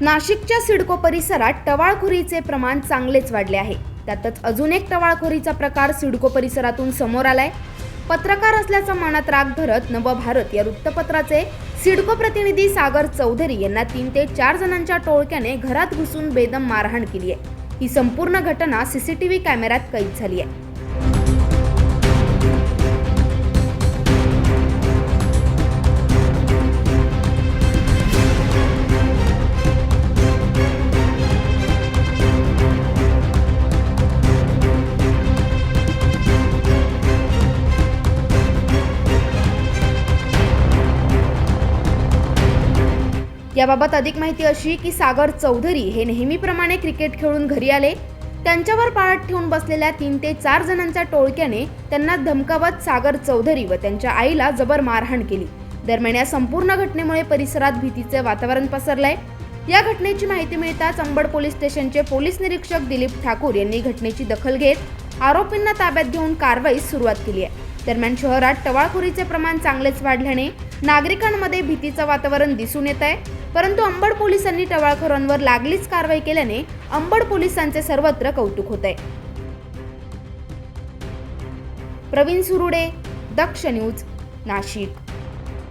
नाशिकच्या सिडको परिसरात टवाळखोरीचे प्रमाण चांगलेच वाढले आहे. त्यातच अजून एक टवाळखोरीचा प्रकार सिडको परिसरातून समोर आलाय. पत्रकार असल्याचा मनात राग धरत नवभारत या वृत्तपत्राचे सिडको प्रतिनिधी सागर चौधरी यांना तीन ते चार जणांच्या टोळक्याने घरात घुसून बेदम मारहाण केली आहे. ही संपूर्ण घटना सीसीटीव्ही कॅमेऱ्यात कैद झाली आहे. याबाबत अधिक माहिती अशी की सागर चौधरी हे नेहमीप्रमाणे क्रिकेट खेळून घरी आले. त्यांच्यावर पाळत ठेवून बसलेल्या तीन ते चार जणांच्या टोळक्याने त्यांना धमकावत सागर चौधरी व त्यांच्या आईला जबर मारहाण केली. दरम्यान या संपूर्ण घटनेमुळे परिसरात भीतीचे वातावरण पसरलंय. या घटनेची माहिती मिळताच अंबड पोलीस स्टेशनचे पोलीस निरीक्षक दिलीप ठाकूर यांनी घटनेची दखल घेत आरोपींना ताब्यात घेऊन कारवाईस सुरुवात केली आहे. दरम्यान शहरात टवाळखोरीचे प्रमाण चांगलेच वाढल्याने नागरिकांमध्ये भीतीचं वातावरण दिसून येत आहे. परंतु अंबड पोलिसांनी टवाळखोरांवर लागलीच कारवाई केल्याने अंबड पोलिसांचे सर्वत्र कौतुक होत आहे प्रवीण सुरुडे दक्ष न्यूज नाशिक.